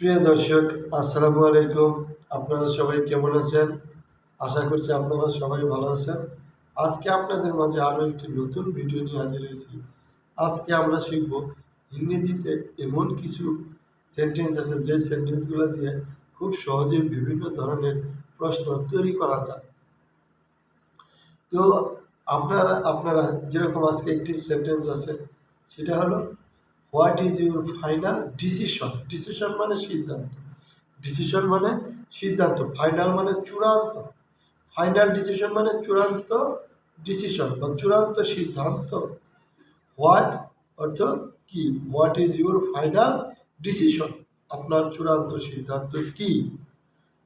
প্রিয় দর্শক, আসসালামু আলাইকুম। আপনারা সবাই কেমন আছেন? আশা করছি আপনারা সবাই ভালো আছেন। আজকে আপনাদের মাঝে আরও একটি নতুন ভিডিও নিয়ে হাজির হয়েছি। আজকে আমরা শিখব ইংরেজিতে এমন কিছু সেন্টেন্স আছে, যে সেন্টেন্সগুলো দিয়ে খুব সহজে বিভিন্ন ধরনের প্রশ্ন তৈরি করা যায়। তো আপনারা আপনারা যেরকম আজকে একটি সেন্টেন্স আছে, সেটা হলো what is your final decision decision মানে সিদ্ধান্ত। ডিসিশন মানে সিদ্ধান্ত। ফাইনাল মানে চূড়ান্ত। ফাইনাল ডিসিশন মানে চূড়ান্ত ডিসিশন বা চূড়ান্ত সিদ্ধান্ত। হোয়াট অর্থ কি? What is your final decision আপনার চূড়ান্ত সিদ্ধান্ত কি?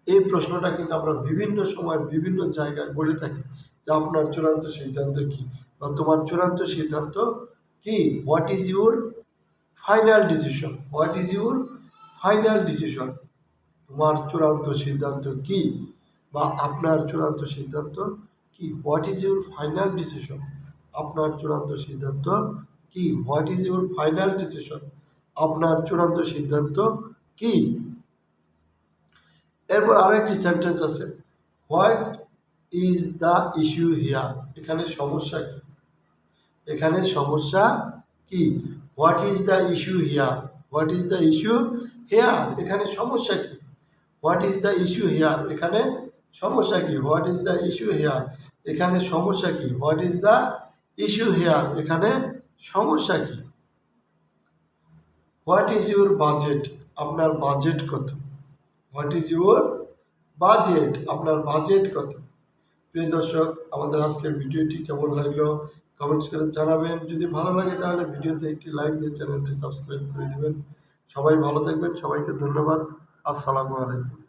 এই প্রশ্নটা কিন্তু আমরা বিভিন্ন সময় বিভিন্ন জায়গায় বলে থাকি যে আপনার চূড়ান্ত সিদ্ধান্ত কি? বা তোমার চূড়ান্ত সিদ্ধান্ত কি? What is your final decision what is your final decision তোমার চূড়ান্ত সিদ্ধান্ত কি? বা আপনার চূড়ান্ত সিদ্ধান্ত কি? What is your final decision আপনার চূড়ান্ত সিদ্ধান্ত কি? What is your final decision আপনার চূড়ান্ত সিদ্ধান্ত কি? এরপর আরেকটি সেন্টেন্স আছে। What is the issue here এখানে সমস্যা কি? এখানে সমস্যা কি? What is the issue here what is the issue here এখানে সমস্যা কি? What is the issue here এখানে সমস্যা কি? What is the issue here এখানে সমস্যা কি? What is the issue here এখানে সমস্যা কি? হোয়াট ইজ ইউর বাজেট আপনার বাজেট কত? হোয়াট ইজ ইউর বাজেট আপনার বাজেট কত? প্রিয় দর্শক, আমাদের আজকের ভিডিওটি কেমন লাগল? কমেন্টস করে জানাবেন। যদি ভালো লাগে তাহলে ভিডিওতে একটি লাইক দিয়ে চ্যানেলটি সাবস্ক্রাইব করে দেবেন। সবাই ভালো থাকবেন। সবাইকে ধন্যবাদ। আসসালামু আলাইকুম।